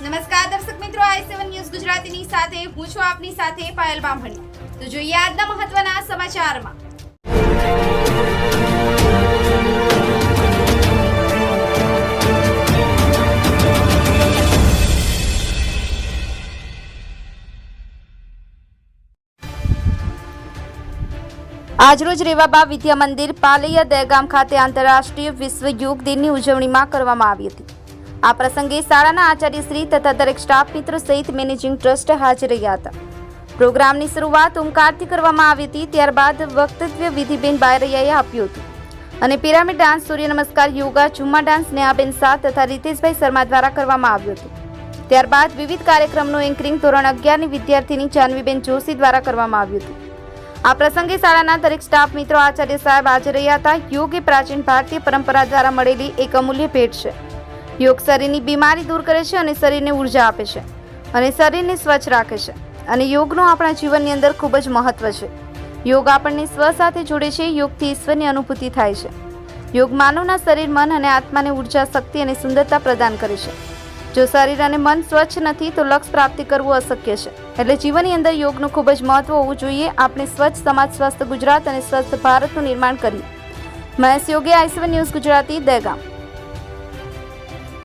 નમસ્કાર દર્શક મિત્રો, આઈ સેવન ન્યૂઝ ગુજરાતીની સાથે, હું છું આપની સાથે પાયલ બામણી. તો જોઈએ આજના મહત્વના સમાચારમાં. આજરોજ રેવાબા વિદ્યા મંદિર પાલૈયા દહેગામ ખાતે આંતરરાષ્ટ્રીય વિશ્વ યોગ દિનની ઉજવણીમાં કરવામાં આવી હતી. આ પ્રસંગે શાળાના આચાર્યશ્રી તથા દરેક સ્ટાફ મિત્રો સહિત મેનેજિંગ ટ્રસ્ટ હાજર રહ્યા હતા. પ્રોગ્રામની શરૂઆત ઓમકારથી કરવામાં આવી હતી, ત્યારબાદ વક્તવ્ય વિધિબેન બાયરૈયાએ આપ્યું હતું. અને pyramid dance, Surya Namaskar, yoga, zumba dance Nehaben Shah તથા રીતેશભાઈ શર્મા દ્વારા કરવામાં આવ્યું હતું. ત્યારબાદ વિવિધ કાર્યક્રમનું એન્કરિંગ ધોરણ અગિયારની વિદ્યાર્થીની જાનવીબેન જોશી દ્વારા કરવામાં આવ્યું હતું. આ પ્રસંગે શાળાના દરેક સ્ટાફ મિત્રો, આચાર્ય સાહેબ હાજર રહ્યા હતા. યોગ એ પ્રાચીન ભારતીય પરંપરા દ્વારા મળેલી એક અમૂલ્ય ભેટ છે. યોગ શરીરની બીમારી દૂર કરે છે અને શરીરને ઊર્જા આપે છે અને શરીરને સ્વચ્છ રાખે છે. અને યોગનું આપણા જીવનની અંદર ખૂબ જ મહત્વ છે. યોગ આપણને સ્વ સાથે જોડે છે, યોગથી ઈશ્વરની અનુભૂતિ થાય છે. યોગ માનવના શરીર, મન અને આત્માને ઊર્જા, શક્તિ અને સુંદરતા પ્રદાન કરે છે. જો શરીર અને મન સ્વચ્છ નથી, તો લક્ષ્ય પ્રાપ્તિ કરવું અશક્ય છે. એટલે જીવનની અંદર યોગનું ખૂબ જ મહત્વ હોવું જોઈએ. આપણે સ્વચ્છ સમાજ, સ્વસ્થ ગુજરાત અને સ્વસ્થ ભારતનું નિર્માણ કરીએ. મહેશ યોગે આઈસવન ન્યૂઝ ગુજરાતી, દહેગામ.